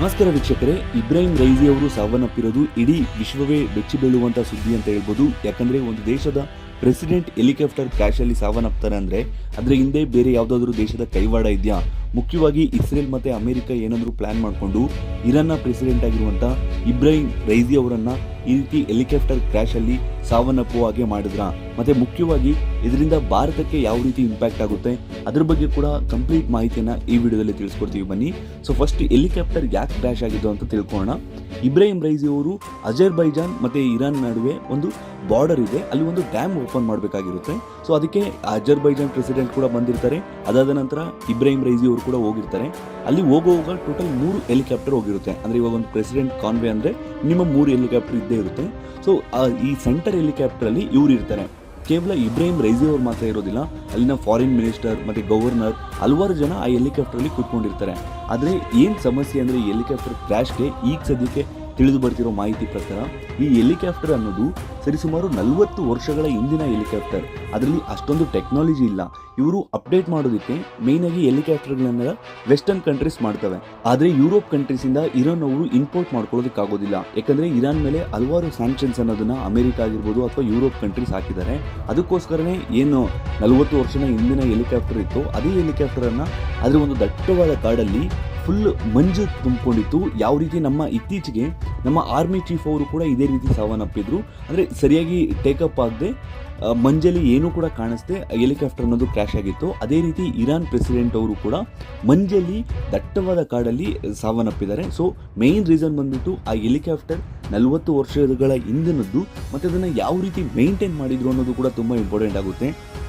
ನಮಸ್ಕಾರ ವೀಕ್ಷಕರೇ, ಇಬ್ರಾಹಿಂ ರೈಜಿ ಅವರು ಸಾವನ್ನಪ್ಪಿರೋದು ಇಡೀ ವಿಶ್ವವೇ ಬೆಚ್ಚಿ ಬೀಳುವಂತ ಸುದ್ದಿ ಅಂತ ಹೇಳ್ಬೋದು. ಯಾಕಂದ್ರೆ ಒಂದು ದೇಶದ ಪ್ರೆಸಿಡೆಂಟ್ ಹೆಲಿಕಾಪ್ಟರ್ ಕ್ರಾಶ್ ಅಲ್ಲಿ ಸಾವನ್ನಪ್ತಾರೆ ಅಂದ್ರೆ ಅದ್ರ ಹಿಂದೆ ಬೇರೆ ಯಾವ್ದಾದ್ರು ದೇಶದ ಕೈವಾಡ ಇದೆಯಾ? ಮುಖ್ಯವಾಗಿ ಇಸ್ರೇಲ್ ಮತ್ತೆ ಅಮೆರಿಕ ಏನಾದರೂ ಪ್ಲಾನ್ ಮಾಡಿಕೊಂಡು ಇರಾನ್ನ ಪ್ರೆಸಿಡೆಂಟ್ ಆಗಿರುವಂತ ಇಬ್ರಾಹಿಂ ರೈಜಿ ಅವರನ್ನ ಈ ರೀತಿ ಹೆಲಿಕಾಪ್ಟರ್ ಕ್ರಾಶ್ ಅಲ್ಲಿ ಸಾವನ್ನಪ್ಪುವ ಹಾಗೆ ಮಾಡಿದ್ರ? ಮತ್ತೆ ಮುಖ್ಯವಾಗಿ ಇದರಿಂದ ಭಾರತಕ್ಕೆ ಯಾವ ರೀತಿ ಇಂಪ್ಯಾಕ್ಟ್ ಆಗುತ್ತೆ? ಅದ್ರ ಬಗ್ಗೆ ಕೂಡ ಕಂಪ್ಲೀಟ್ ಮಾಹಿತಿಯನ್ನ ಈ ವಿಡಿಯೋದಲ್ಲಿ ತಿಳಿಸ್ಕೊಡ್ತೀವಿ. ಬನ್ನಿ. ಸೊ ಫಸ್ಟ್ ಹೆಲಿಕಾಪ್ಟರ್ ಯಾಕೆ ಕ್ರಾಶ್ ಆಗಿದ್ದು ಅಂತ ತಿಳ್ಕೊಳ್ಳೋಣ ಇಬ್ರಾಹಿಂ ರೈಜಿ ಅವರು ಅಜರ್ಬೈಜಾನ್ ಮತ್ತೆ ಇರಾನ್ ನಡುವೆ ಒಂದು ಬಾರ್ಡರ್ ಇದೆ. ಅಲ್ಲಿ ಒಂದು ಡ್ಯಾಮ್ ಓಪನ್ ಮಾಡಬೇಕಾಗಿರುತ್ತೆ. ಸೊ ಅದಕ್ಕೆ ಅಜರ್ಬೈಜಾನ್ ಪ್ರೆಸಿಡೆಂಟ್ ಕೂಡ ಬಂದಿರ್ತಾರೆ. ಅದಾದ ನಂತರ ಇಬ್ರಾಹಿಂ ರೈಜಿ ಅವರು ಕೂಡ ಹೋಗಿರ್ತಾರೆ. ಅಲ್ಲಿ ಹೋಗುವಾಗ ಟೋಟಲ್ ಮೂರು ಹೆಲಿಕಾಪ್ಟರ್ ಹೋಗಿರುತ್ತೆ. ಅಂದ್ರೆ ಇವಾಗ ಒಂದು ಪ್ರೆಸಿಡೆಂಟ್ ಕಾನ್ವೆ ಅಂದ್ರೆ ನಿಮ್ಮ ಮೂರು ಹೆಲಿಕಾಪ್ಟರ್ ಇದ್ದೇ ಇರುತ್ತೆ. ಸೊ ಈ ಸೆಂಟರ್ ಹೆಲಿಕಾಪ್ಟರ್ ಅಲ್ಲಿ ಇವ್ರು ಇರ್ತಾರೆ. ಕೇವಲ ಇಬ್ರಾಹಿಂ ರೈಜಿ ಅವ್ರು ಮಾತ್ರ ಇರೋದಿಲ್ಲ. ಅಲ್ಲಿನ ಫಾರಿನ್ ಮಿನಿಸ್ಟರ್ ಮತ್ತೆ ಗವರ್ನರ್ ಹಲವಾರು ಜನ ಆ ಹೆಲಿಕಾಪ್ಟರ್ ಅಲ್ಲಿ ಕೂತ್ಕೊಂಡಿರ್ತಾರೆ. ಆದ್ರೆ ಏನು ಸಮಸ್ಯೆ ಅಂದ್ರೆ ಈ ಹೆಲಿಕಾಪ್ಟರ್ ಕ್ರಾಶ್ಗೆ ಈಗ ಸದ್ಯಕ್ಕೆ ತಿಳಿದು ಬರ್ತಿರೋ ಮಾಹಿತಿ ಪ್ರಕಾರ, ಈ ಹೆಲಿಕಾಪ್ಟರ್ ಅನ್ನೋದು ಸರಿಸುಮಾರು ನಲವತ್ತು ವರ್ಷಗಳ ಹಿಂದಿನ ಹೆಲಿಕಾಪ್ಟರ್. ಅದರಲ್ಲಿ ಅಷ್ಟೊಂದು ಟೆಕ್ನಾಲಜಿ ಇಲ್ಲ. ಇವರು ಅಪ್ಡೇಟ್ ಮಾಡೋದಕ್ಕೆ ಮೇನ್ ಆಗಿ ಹೆಲಿಕಾಪ್ಟರ್ಗಳನ್ನೆಲ್ಲ ವೆಸ್ಟರ್ನ್ ಕಂಟ್ರೀಸ್ ಮಾಡ್ತವೆ. ಆದ್ರೆ ಯುರೋಪ್ ಕಂಟ್ರೀಸ್ ಇಂದ ಇರಾನ್ ಅವರು ಇಂಪೋರ್ಟ್ ಮಾಡ್ಕೊಳ್ಳೋದಕ್ಕಾಗೋದಿಲ್ಲ. ಯಾಕಂದ್ರೆ ಇರಾನ್ ಮೇಲೆ ಹಲವಾರು ಸ್ಯಾಂಕ್ಷನ್ಸ್ ಅನ್ನೋದನ್ನ ಅಮೆರಿಕ ಆಗಿರ್ಬೋದು ಅಥವಾ ಯುರೋಪ್ ಕಂಟ್ರೀಸ್ ಹಾಕಿದ್ದಾರೆ. ಅದಕ್ಕೋಸ್ಕರನೇ ಏನು ನಲವತ್ತು ವರ್ಷದ ಹಿಂದಿನ ಹೆಲಿಕಾಪ್ಟರ್ ಇತ್ತು ಅದೇ ಹೆಲಿಕಾಪ್ಟರ್ ಅನ್ನ ಅದ್ರ ಒಂದು ದಟ್ಟವಾದ ಕಾಡಲ್ಲಿ ಫುಲ್ ಮಂಜು ತುಂಬಿಕೊಂಡಿತ್ತು. ಯಾವ ರೀತಿ ನಮ್ಮ ಇತ್ತೀಚೆಗೆ ನಮ್ಮ ಆರ್ಮಿ ಚೀಫ್ ಅವರು ಕೂಡ ಇದೇ ರೀತಿ ಸಾವನ್ನಪ್ಪಿದ್ರು. ಅಂದರೆ ಸರಿಯಾಗಿ ಟೇಕಪ್ ಆಗದೆ ಮಂಜಲ್ಲಿ ಏನೂ ಕೂಡ ಕಾಣಿಸ್ದೆ ಹೆಲಿಕಾಪ್ಟರ್ ಅನ್ನೋದು ಕ್ರ್ಯಾಶ್ ಆಗಿತ್ತು. ಅದೇ ರೀತಿ ಇರಾನ್ ಪ್ರೆಸಿಡೆಂಟ್ ಅವರು ಕೂಡ ಮಂಜಲ್ಲಿ ದಟ್ಟವಾದ ಕಾಡಲ್ಲಿ ಸಾವನ್ನಪ್ಪಿದ್ದಾರೆ. ಸೊ ಮೇನ್ ರೀಸನ್ ಬಂದ್ಬಿಟ್ಟು ಆ ಹೆಲಿಕಾಪ್ಟರ್ ನಲವತ್ತು ವರ್ಷಗಳ ಹಿಂದಿನದ್ದು, ಮತ್ತು ಅದನ್ನು ಯಾವ ರೀತಿ ಮೇಂಟೈನ್ ಮಾಡಿದ್ರು ಅನ್ನೋದು ಕೂಡ ತುಂಬ ಇಂಪಾರ್ಟೆಂಟ್ ಆಗುತ್ತೆ.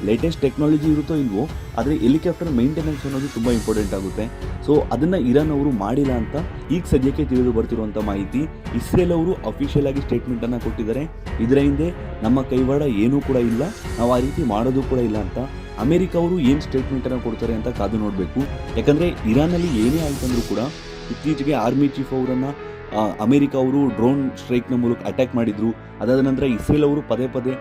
ಲೇಟೆಸ್ಟ್ ಟೆಕ್ನಾಲಜಿ ಇರುತ್ತೋ ಇಲ್ವೋ, ಆದರೆ ಹೆಲಿಕಾಪ್ಟರ್ ಮೇಂಟೆನೆನ್ಸ್ ಅನ್ನೋದು ತುಂಬ ಇಂಪಾರ್ಟೆಂಟ್ ಆಗುತ್ತೆ. ಸೊ ಅದನ್ನು ಇರಾನ್ ಅವರು ಮಾಡಿಲ್ಲ ಅಂತ ಈಗ ಸದ್ಯಕ್ಕೆ ತಿಳಿದು ಬರ್ತಿರುವಂಥ ಮಾಹಿತಿ. ಇಸ್ರೇಲ್ ಅವರು ಅಫಿಷಿಯಲ್ ಆಗಿ ಸ್ಟೇಟ್ಮೆಂಟನ್ನು ಕೊಟ್ಟಿದ್ದಾರೆ. ಇದರ ಹಿಂದೆ ನಮ್ಮ ಕೈವಾಡ ಏನೂ ಕೂಡ ಇಲ್ಲ, ನಾವು ಆ ರೀತಿ ಮಾಡೋದು ಕೂಡ ಇಲ್ಲ ಅಂತ. ಅಮೆರಿಕ ಅವರು ಏನು ಸ್ಟೇಟ್ಮೆಂಟನ್ನು ಕೊಡ್ತಾರೆ ಅಂತ ಕಾದು ನೋಡಬೇಕು. ಯಾಕಂದರೆ ಇರಾನಲ್ಲಿ ಏನೇ ಆಯ್ತಂದ್ರೂ ಕೂಡ ಇತ್ತೀಚೆಗೆ ಆರ್ಮಿ ಚೀಫ್ ಅವರನ್ನು ಅಮೆರಿಕ ಅವರು ಡ್ರೋನ್ ಸ್ಟ್ರೈಕ್ನ ಮೂಲಕ ಅಟ್ಯಾಕ್ ಮಾಡಿದ್ರು. ಅದಾದ ನಂತರ ಇಸ್ರೇಲ್ ಅವರು ಪದೇ ಪದೇ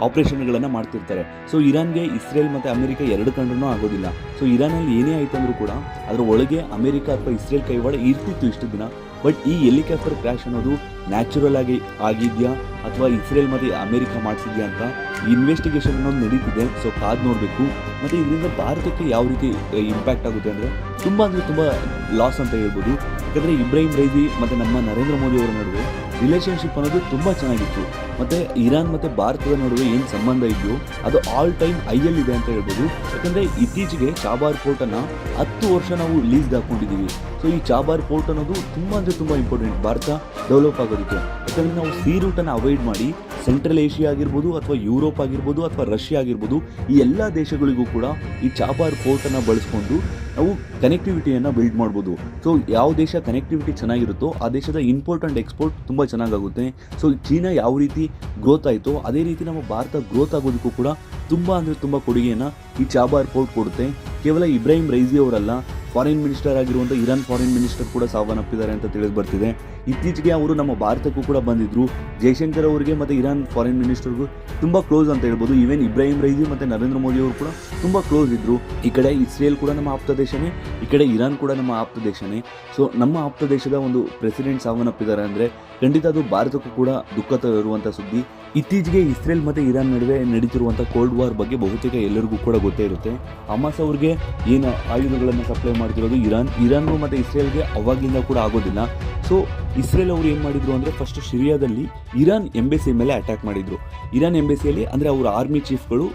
ಆಪರೇಷನ್ಗಳನ್ನು ಮಾಡ್ತಿರ್ತಾರೆ. ಸೊ, ಇರಾನ್ಗೆ ಇಸ್ರೇಲ್ ಮತ್ತು ಅಮೆರಿಕ ಎರಡು ಕಂಡ್ರೂ ಆಗೋದಿಲ್ಲ. ಸೊ ಇರಾನಲ್ಲಿ ಏನೇ ಆಯ್ತಂದ್ರೂ ಕೂಡ ಅದರ ಒಳಗೆ ಅಮೆರಿಕ ಅಥವಾ ಇಸ್ರೇಲ್ ಕೈವಾಡ ಇರ್ತಿತ್ತು ಇಷ್ಟು ದಿನ. ಬಟ್ ಈ ಹೆಲಿಕಾಪ್ಟರ್ ಕ್ರ್ಯಾಶ್ ಅನ್ನೋದು ನ್ಯಾಚುರಲ್ ಆಗಿ ಆಗಿದೆಯಾ ಅಥವಾ ಇಸ್ರೇಲ್ ಮತ್ತು ಅಮೆರಿಕ ಮಾಡಿಸಿದ್ಯಾ ಅಂತ ಇನ್ವೆಸ್ಟಿಗೇಷನ್ ಅನ್ನೋದು ನಡೀತಿದೆ. ಸೊ, ಕಾದು ನೋಡಬೇಕು. ಮತ್ತು ಇದರಿಂದ ಭಾರತಕ್ಕೆ ಯಾವ ರೀತಿ ಇಂಪ್ಯಾಕ್ಟ್ ಆಗುತ್ತೆ ಅಂದರೆ ತುಂಬ ಅಂದರೆ ತುಂಬ ಲಾಸ್ ಅಂತ ಹೇಳ್ಬೋದು. ಯಾಕಂದರೆ ಇಬ್ರಾಹಿಂ ರೈದಿ ಮತ್ತು ನಮ್ಮ ನರೇಂದ್ರ ಮೋದಿ ಅವರ ನಡುವೆ ರಿಲೇಷನ್ಶಿಪ್ ಅನ್ನೋದು ತುಂಬ ಚೆನ್ನಾಗಿತ್ತು. ಮತ್ತು ಇರಾನ್ ಮತ್ತು ಭಾರತದ ನಡುವೆ ಏನು ಸಂಬಂಧ ಇದೆಯೋ ಅದು ಆಲ್ ಟೈಮ್ ಐಯಲ್ಲಿದೆ ಅಂತ ಹೇಳ್ಬೋದು. ಯಾಕಂದರೆ ಇತ್ತೀಚೆಗೆ ಚಾಬಾರ್ ಪೋರ್ಟನ್ನು ಹತ್ತು ವರ್ಷ ನಾವು ಲೀಸ್ಗೆ ಹಾಕ್ಕೊಂಡಿದ್ದೀವಿ ಸೊ ಈ ಚಾಬಾರ್ ಪೋರ್ಟ್ ಅನ್ನೋದು ತುಂಬ ಅಂದರೆ ತುಂಬ ಇಂಪಾರ್ಟೆಂಟ್ ಭಾರತ ಡೆವಲಪ್ ಆಗೋದಕ್ಕೆ. ಯಾಕಂದರೆ ನಾವು ಸಿ ರೂಟನ್ನು ಅವಾಯ್ಡ್ ಮಾಡಿ ಸೆಂಟ್ರಲ್ ಏಷ್ಯಾ ಆಗಿರ್ಬೋದು ಅಥವಾ ಯುರೋಪ್ ಆಗಿರ್ಬೋದು ಅಥವಾ ರಷ್ಯಾ ಆಗಿರ್ಬೋದು, ಈ ಎಲ್ಲ ದೇಶಗಳಿಗೂ ಕೂಡ ಈ ಚಾಬಾರ್ ಪೋರ್ಟನ್ನು ಬಳಸ್ಕೊಂಡು ನಾವು ಕನೆಕ್ಟಿವಿಟಿಯನ್ನು ಬಿಲ್ಡ್ ಮಾಡ್ಬೋದು. ಸೊ ಯಾವ ದೇಶ ಕನೆಕ್ಟಿವಿಟಿ ಚೆನ್ನಾಗಿರುತ್ತೋ ಆ ದೇಶದ ಇಂಪೋರ್ಟ್ ಆ್ಯಂಡ್ ಎಕ್ಸ್ಪೋರ್ಟ್ ತುಂಬ ಚೆನ್ನಾಗಾಗುತ್ತೆ. ಸೊ ಚೀನಾ ಯಾವ ರೀತಿ ಗ್ರೋತ್ ಆಯಿತೋ ಅದೇ ರೀತಿ ನಮ್ಮ ಭಾರತ ಗ್ರೋತ್ ಆಗೋದಕ್ಕೂ ಕೂಡ ತುಂಬ ಅಂದರೆ ತುಂಬ ಕೊಡುಗೆಯನ್ನು ಈ ಚಾಬಾರ್ ಪೋರ್ಟ್ ಕೊಡುತ್ತೆ. ಕೇವಲ ಇಬ್ರಾಹಿಂ ರೈಝಿ ಅವರಲ್ಲ ಫಾರಿನ್ ಮಿನಿಸ್ಟರ್ ಆಗಿರುವಂಥ ಇರಾನ್ ಫಾರಿನ್ ಮಿನಿಸ್ಟರ್ ಕೂಡ ಸಾವನ್ನಪ್ಪಿದ್ದಾರೆ ಅಂತ ತಿಳಿದು ಬರ್ತಿದೆ. ಇತ್ತೀಚೆಗೆ ಅವರು ನಮ್ಮ ಭಾರತಕ್ಕೂ ಕೂಡ ಬಂದಿದ್ರು. ಜೈಶಂಕರ್ ಅವರಿಗೆ ಮತ್ತು ಇರಾನ್ ಫಾರಿನ್ ಮಿನಿಸ್ಟರ್ಗೂ ತುಂಬ ಕ್ಲೋಸ್ ಅಂತ ಹೇಳ್ಬೋದು. ಈವನ್ ಇಬ್ರಾಹಿಂ ರೈಜಿ ಮತ್ತು ನರೇಂದ್ರ ಮೋದಿ ಅವರು ಕೂಡ ತುಂಬ ಕ್ಲೋಸ್ ಇದ್ರು. ಈ ಕಡೆ ಇಸ್ರೇಲ್ ಕೂಡ ನಮ್ಮ ಆಪ್ತ ದೇಶನೇ, ಈ ಕಡೆ ಇರಾನ್ ಕೂಡ ನಮ್ಮ ಆಪ್ತ ದೇಶನೇ. ಸೊ ನಮ್ಮ ಆಪ್ತ ದೇಶದ ಒಂದು ಪ್ರೆಸಿಡೆಂಟ್ ಸಾವನ್ನಪ್ಪಿದ್ದಾರೆ ಅಂದರೆ ಖಂಡಿತ ಅದು ಭಾರತಕ್ಕೂ ಕೂಡ ದುಃಖ ತರುವಂಥ ಸುದ್ದಿ. ಇತ್ತೀಚೆಗೆ ಇಸ್ರೇಲ್ ಮತ್ತು ಇರಾನ್ ನಡುವೆ ನಡೀತಿರುವಂಥ ಕೋಲ್ಡ್ ವಾರ್ ಬಗ್ಗೆ ಬಹುತೇಕ ಎಲ್ಲರಿಗೂ ಕೂಡ ಗೊತ್ತೇ ಇರುತ್ತೆ. ಹಮಾಸ್ ಅವ್ರಿಗೆ ಏನು ಆಯುಧಗಳನ್ನು ಸಪ್ಲೈ ಮಾಡ್ತಿರೋದು ಇರಾನ್ ಇರಾನ್ ಮತ್ತು ಇಸ್ರೇಲ್ಗೆ ಅವಾಗಿಂದ ಕೂಡ ಆಗೋದಿಲ್ಲ. ಸೊ ಇಸ್ರೇಲ್ ಅವರು ಏನು ಮಾಡಿದ್ರು ಅಂದರೆ ಫಸ್ಟ್ ಸಿರಿಯಾದಲ್ಲಿ ಇರಾನ್ ಎಂಬೆಸಿ ಮೇಲೆ ಅಟ್ಯಾಕ್ ಮಾಡಿದ್ರು. ಇರಾನ್ ಎಂಬೆಸಿಯಲ್ಲಿ ಅಂದರೆ ಅವರ ಆರ್ಮಿ ಚೀಫ್ಗಳು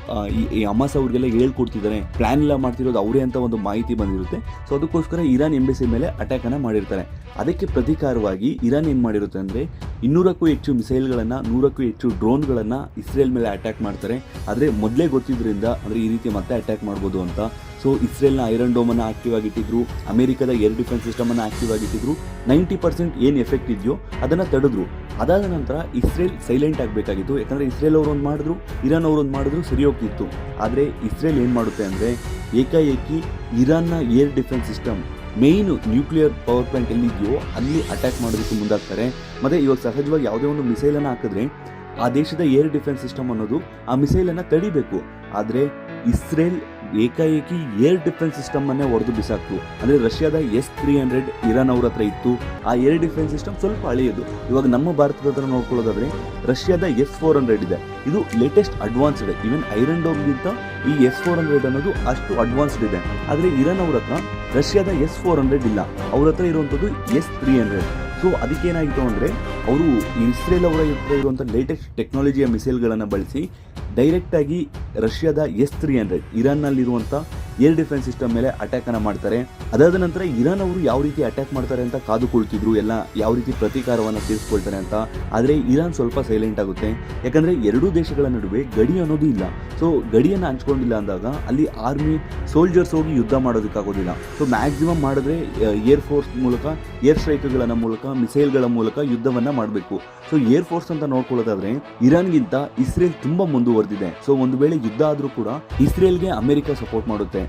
ಈ ಹಮಾಸ್ ಅವ್ರಿಗೆಲ್ಲ ಹೇಳ್ಕೊಡ್ತಿದ್ದಾರೆ. ಪ್ಲ್ಯಾನ್ ಎಲ್ಲ ಮಾಡ್ತಿರೋದು ಅವರೇ ಅಂತ ಒಂದು ಮಾಹಿತಿ ಬಂದಿರುತ್ತೆ. ಸೊ ಅದಕ್ಕೋಸ್ಕರ ಇರಾನ್ ಎಂಬೆಸಿ ಮೇಲೆ ಅಟ್ಯಾಕನ್ನು ಮಾಡಿರ್ತಾರೆ. ಅದಕ್ಕೆ ಪ್ರತೀಕಾರವಾಗಿ ಇರಾನ್ ಏನು ಮಾಡಿರುತ್ತೆ ಅಂದರೆ ಇನ್ನೂರಕ್ಕೂ ಹೆಚ್ಚು ಮಿಸೈಲ್ಗಳನ್ನು ನೂರಕ್ಕೂ ಹೆಚ್ಚು ಡ್ರೋನ್ಗಳನ್ನು ಇಸ್ರೇಲ್ ಮೇಲೆ ಅಟ್ಯಾಕ್ ಮಾಡ್ತಾರೆ. ಆದರೆ ಮೊದಲೇ ಗೊತ್ತಿದ್ರಿಂದ ಅಂದರೆ ಈ ರೀತಿ ಮತ್ತೆ ಅಟ್ಯಾಕ್ ಮಾಡ್ಬೋದು ಅಂತ. ಸೊ ಇಸ್ರೇಲ್ನ ಐರನ್ ಡೋಮನ್ನು ಆಕ್ಟಿವ್ ಆಗಿಟ್ಟಿದ್ರು, ಅಮೆರಿಕದ ಏರ್ ಡಿಫೆನ್ಸ್ ಸಿಸ್ಟಮನ್ನು ಆಕ್ಟಿವ್ ಆಗಿಟ್ಟಿದ್ರು ನೈಂಟಿ ಪರ್ಸೆಂಟ್ ಏನು ಎಫೆಕ್ಟ್ ಇದೆಯೋ ಅದನ್ನು ತಡೆದ್ರು. ಅದಾದ ನಂತರ ಇಸ್ರೇಲ್ ಸೈಲೆಂಟ್ ಆಗಬೇಕಾಗಿತ್ತು. ಯಾಕಂದರೆ ಇಸ್ರೇಲ್ ಅವರೊಂದು ಮಾಡಿದ್ರು, ಇರಾನ್ ಅವರೊಂದು ಮಾಡಿದ್ರು, ಸರಿ ಹೋಗ್ತಿತ್ತು. ಆದರೆ ಇಸ್ರೇಲ್ ಏನು ಮಾಡುತ್ತೆ ಅಂದರೆ ಏಕಾಏಕಿ ಇರಾನ್ನ air defence system main nuclear power plant ಎಲ್ಲಿದೆಯೋ ಅಲ್ಲಿ ಅಟ್ಯಾಕ್ ಮಾಡೋದಕ್ಕೆ ಮುಂದಾಗ್ತಾರೆ. ಮತ್ತು ಇವಾಗ ಸಹಜವಾಗಿ ಯಾವುದೇ ಒಂದು ಮಿಸೈಲನ್ನು ಹಾಕಿದ್ರೆ ಆ ದೇಶದ ಏರ್ ಡಿಫೆನ್ಸ್ ಸಿಸ್ಟಮ್ ಅನ್ನೋದು ಆ ಮಿಸೈಲನ್ನು ತಡಿಬೇಕು. ಆದರೆ ಇಸ್ರೇಲ್ ಏಕಾಏಕಿ ಏರ್ ಡಿಫೆನ್ಸ್ ಸಿಸ್ಟಮ್ ಅನ್ನೇ ಹೊಡೆದು ಬಿಸಾಕ್ತು. ಅಂದ್ರೆ ರಷ್ಯಾದ ಎಸ್ ತ್ರೀ ಹಂಡ್ರೆಡ್ ಇರಾನ್ ಅವ್ರ ಹತ್ರ ಇತ್ತು. ಆ ಏರ್ ಡಿಫೆನ್ಸ್ ಸಿಸ್ಟಮ್ ಸ್ವಲ್ಪ ಹಳೆಯದು. ಇವಾಗ ನಮ್ಮ ಭಾರತದ ಹತ್ರ ನೋಡ್ಕೊಳ್ಳೋದಾದ್ರೆ ರಷ್ಯಾದ ಎಸ್ ಫೋರ್ ಹಂಡ್ರೆಡ್ ಇದೆ. ಇದು ಲೇಟೆಸ್ಟ್ ಅಡ್ವಾನ್ಸ್ಡ್ ಈವನ್ ಐರನ್ ಡೋಮ್ಗಿಂತ ಈ ಎಸ್ ಫೋರ್ ಹಂಡ್ರೆಡ್ ಅನ್ನೋದು ಅಷ್ಟು ಅಡ್ವಾನ್ಸ್ಡ್ ಇದೆ. ಆದರೆ ಇರಾನ್ ಅವ್ರ ಹತ್ರ ರಷ್ಯಾದ ಎಸ್ ಫೋರ್ ಹಂಡ್ರೆಡ್ ಇಲ್ಲ. ಅವ್ರ ಹತ್ರ ಇರುವಂಥದ್ದು ಎಸ್ ತ್ರೀ ಹಂಡ್ರೆಡ್. ಸೊ ಅದಕ್ಕೇನಾಗಿತ್ತು ಅಂದರೆ, ಅವರು ಇಸ್ರೇಲ್ ಅವರ ಇರುವಂಥ ಲೇಟೆಸ್ಟ್ ಟೆಕ್ನಾಲಜಿಯ ಮಿಸೈಲ್ಗಳನ್ನು ಬಳಸಿ ಡೈರೆಕ್ಟಾಗಿ ರಷ್ಯಾದ ಎಸ್ ತ್ರೀ ಹಂಡ್ರೆಡ್ ಇರಾನ್ನಲ್ಲಿರುವಂಥ ಏರ್ ಡಿಫೆನ್ಸ್ ಸಿಸ್ಟಮ್ ಮೇಲೆ ಅಟ್ಯಾಕ್ ಅನ್ನ ಮಾಡ್ತಾರೆ. ಅದಾದ ನಂತರ ಇರಾನ್ ಅವರು ಯಾವ ರೀತಿ ಅಟ್ಯಾಕ್ ಮಾಡ್ತಾರೆ ಅಂತ ಕಾದು ಕಾದುಕೊಳ್ತಿದ್ರು ಎಲ್ಲ ಯಾವ ರೀತಿ ಪ್ರತೀಕಾರವನ್ನು ತೀರಿಸ್ಕೊಳ್ತಾರೆ ಅಂತ, ಆದರೆ ಇರಾನ್ ಸ್ವಲ್ಪ ಸೈಲೆಂಟ್ ಆಗುತ್ತೆ. ಯಾಕಂದ್ರೆ ಎರಡೂ ದೇಶಗಳ ನಡುವೆ ಗಡಿ ಅನ್ನೋದು ಇಲ್ಲ. ಸೊ ಗಡಿಯನ್ನು ಹಂಚ್ಕೊಂಡಿಲ್ಲ ಅಂದಾಗ ಅಲ್ಲಿ ಆರ್ಮಿ ಸೋಲ್ಜರ್ಸ್ ಹೋಗಿ ಯುದ್ಧ ಮಾಡೋದಕ್ಕಾಗೋದಿಲ್ಲ. ಸೊ ಮ್ಯಾಕ್ಸಿಮಮ್ ಮಾಡಿದ್ರೆ ಏರ್ ಫೋರ್ಸ್ ಮೂಲಕ ಏರ್ ಸ್ಟ್ರೈಕ್ಗಳ ಮೂಲಕ ಮಿಸೈಲ್ಗಳ ಮೂಲಕ ಯುದ್ಧವನ್ನ ಮಾಡಬೇಕು. ಸೊ ಏರ್ ಫೋರ್ಸ್ ಅಂತ ನೋಡ್ಕೊಳ್ಳೋದಾದ್ರೆ, ಇರಾನ್ಗಿಂತ ಇಸ್ರೇಲ್ ತುಂಬಾ ಮುಂದುವರೆದಿದೆ. ಸೊ ಒಂದು ವೇಳೆ ಯುದ್ಧ ಆದ್ರೂ ಕೂಡ ಇಸ್ರೇಲ್ಗೆ ಅಮೆರಿಕ ಸಪೋರ್ಟ್ ಮಾಡುತ್ತೆ.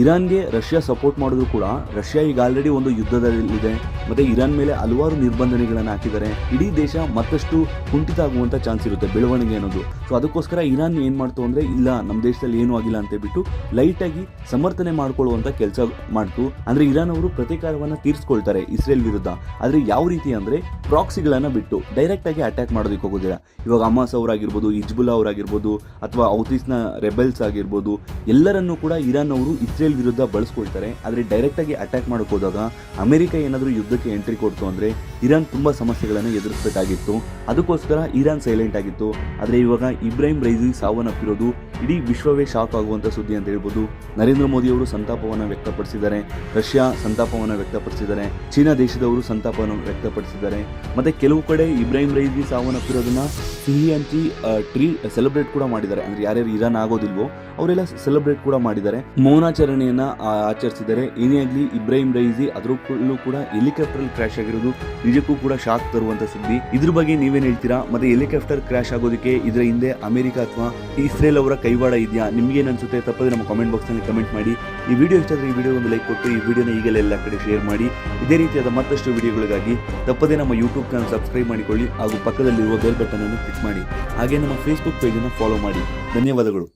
ಇರಾನ್ಗೆ ರಷ್ಯಾ ಸಪೋರ್ಟ್ ಮಾಡಿದ್ರು ಕೂಡ ರಷ್ಯಾ ಈಗ ಆಲ್ರೆಡಿ ಒಂದು ಯುದ್ಧದಲ್ಲಿದೆ. ಮತ್ತೆ ಇರಾನ್ ಮೇಲೆ ಹಲವಾರು ನಿರ್ಬಂಧನೆಗಳನ್ನು ಹಾಕಿದ್ದಾರೆ. ಇಡೀ ದೇಶ ಮತ್ತಷ್ಟು ಕುಂಠಿತ ಆಗುವಂತ ಚಾನ್ಸ್ ಇರುತ್ತೆ ಬೆಳವಣಿಗೆ ಅನ್ನೋದು. ಸೊ ಅದಕ್ಕೋಸ್ಕರ ಇರಾನ್ ಏನು ಮಾಡ್ತು ಅಂದರೆ, ಇಲ್ಲ ನಮ್ಮ ದೇಶದಲ್ಲಿ ಏನೂ ಆಗಿಲ್ಲ ಅಂತ ಬಿಟ್ಟು ಲೈಟಾಗಿ ಸಮರ್ಥನೆ ಮಾಡಿಕೊಳ್ಳುವಂಥ ಕೆಲಸ ಮಾಡ್ತು. ಅಂದ್ರೆ ಇರಾನ್ ಅವರು ಪ್ರತೀಕಾರವನ್ನು ತೀರಿಸ್ಕೊಳ್ತಾರೆ ಇಸ್ರೇಲ್ ವಿರುದ್ಧ. ಆದರೆ ಯಾವ ರೀತಿ ಅಂದರೆ ಪ್ರಾಕ್ಸಿಗಳನ್ನು ಬಿಟ್ಟು ಡೈರೆಕ್ಟಾಗಿ ಅಟ್ಯಾಕ್ ಮಾಡೋದಕ್ಕೆ ಹೋಗೋದಿಲ್ಲ. ಇವಾಗ ಅಮಾಸ್ ಅವರಾಗಿರ್ಬೋದು ಇಜ್ಬುಲಾ ಅವರಾಗಿರ್ಬೋದು, ಅಥವಾ ಔತೀಸ್ನ ರೆಬೆಲ್ಸ್ ಆಗಿರ್ಬೋದು, ಎಲ್ಲರನ್ನೂ ಕೂಡ ಇರಾನ್ ಅವರು ಇಸ್ರೇಲ್ ವಿರುದ್ಧ ಬಳಸ್ಕೊಳ್ತಾರೆ, ಆದರೆ ಡೈರೆಕ್ಟ್ ಆಗಿ ಅಟ್ಯಾಕ್ ಮಾಡೋಕ್ಕೋದಾಗ ಅಮೆರಿಕ ಏನಾದರೂ ಯುದ್ಧಕ್ಕೆ ಎಂಟ್ರಿ ಕೊಡ್ತು ಅಂದರೆ ಇರಾನ್ ತುಂಬ ಸಮಸ್ಯೆಗಳನ್ನು ಎದುರಿಸಬೇಕಾಗಿತ್ತು. ಅದಕ್ಕೋಸ್ಕರ ಇರಾನ್ ಸೈಲೆಂಟ್ ಆಗಿತ್ತು. ಆದರೆ ಇವಾಗ ಇಬ್ರಾಹಿಂ ರೈಸಿ ಸಾವನ್ನಪ್ಪಿರೋದು ಇಡೀ ವಿಶ್ವವೇ ಶಾಕ್ ಆಗುವಂಥ ಸುದ್ದಿ ಅಂತ ಹೇಳ್ಬೋದು. ನರೇಂದ್ರ ಮೋದಿ ಅವರು ಸಂತಾಪವನ್ನು ವ್ಯಕ್ತಪಡಿಸಿದ್ದಾರೆ. ರಷ್ಯಾ ಸಂತಾಪವನ್ನು ವ್ಯಕ್ತಪಡಿಸಿದ್ದಾರೆ. ಚೀನಾ ದೇಶದವರು ಸಂತಾಪವನ್ನು ವ್ಯಕ್ತಪಡಿಸಿದ್ದಾರೆ. ಮತ್ತೆ ಕೆಲವು ಕಡೆ ಇಬ್ರಾಹಿಂ ರೈಸಿ ಸಾವನ್ನಪ್ಪಿರೋದನ್ನ ಸಿಹಿ ಹಂಚಿ ಟ್ರೀ ಸೆಲೆಬ್ರೇಟ್ ಕೂಡ ಮಾಡಿದ್ದಾರೆ. ಅಂದರೆ ಯಾರ್ಯಾರು ಇರಾನ್ ಆಗೋದಿಲ್ವೋ ಅವರೆಲ್ಲ ಸೆಲೆಬ್ರೇಟ್ ಕೂಡ ಮಾಡಿದ್ದಾರೆ. ಮೌನಾಚರಣೆಯನ್ನ ಆಚರಿಸಿದ್ದಾರೆ. ಏನೇ ಆಗಲಿ ಇಬ್ರಾಹಿಂ ರೈಸಿ ಅದರಲ್ಲೂ ಕೂಡ ಹೆಲಿಕಾಪ್ಟರ್ ಕ್ರಾಶ್ ಆಗಿರೋದು ನಿಜಕ್ಕೂ ಕೂಡ ಶಾಕ್ ತರುವಂತ ಸುದ್ದಿ. ಇದ್ರ ಬಗ್ಗೆ ನೀವೇನ್ ಹೇಳ್ತೀರಾ? ಮತ್ತೆ ಹೆಲಿಕಾಪ್ಟರ್ ಕ್ರಾಶ್ ಆಗೋದಕ್ಕೆ ಇದರ ಹಿಂದೆ ಅಮೆರಿಕ ಅಥವಾ ಇಸ್ರೇಲ್ ಅವರ ಕೈವಾಡ ಇದೆಯಾ? ನಿಮ್ಗೆ ಏನ್ ಅನ್ಸುತ್ತೆ? ತಪ್ಪದೆ ನಮ್ಮ ಕಾಮೆಂಟ್ ಬಾಕ್ಸ್ನಲ್ಲಿ ಕಮೆಂಟ್ ಮಾಡಿ. ಈ ವಿಡಿಯೋ ಇಷ್ಟ ಆದ್ರೆ ಈ ವಿಡಿಯೋ ಒಂದು ಲೈಕ್ ಕೊಟ್ಟು, ಈ ವಿಡಿಯೋನ ಈಗಲೇ ಎಲ್ಲ ಕಡೆ ಶೇರ್ ಮಾಡಿ. ಇದೇ ರೀತಿಯಾದ ಮತ್ತಷ್ಟು ವಿಡಿಯೋಗಳಿಗಾಗಿ ತಪ್ಪದೆ ನಮ್ಮ ಯೂಟ್ಯೂಬ್ ಚಾನಲ್ ಸಬ್ಸ್ಕ್ರೈಬ್ ಮಾಡಿಕೊಳ್ಳಿ ಹಾಗೂ ಪಕ್ಕದಲ್ಲಿರುವ ಬೆಲ್ ಬಟನ್ ಅನ್ನು ಕ್ಲಿಕ್ ಮಾಡಿ. ಹಾಗೆ ನಮ್ಮ ಫೇಸ್ಬುಕ್ ಪೇಜ್ ಅನ್ನು ಫಾಲೋ ಮಾಡಿ. ಧನ್ಯವಾದಗಳು.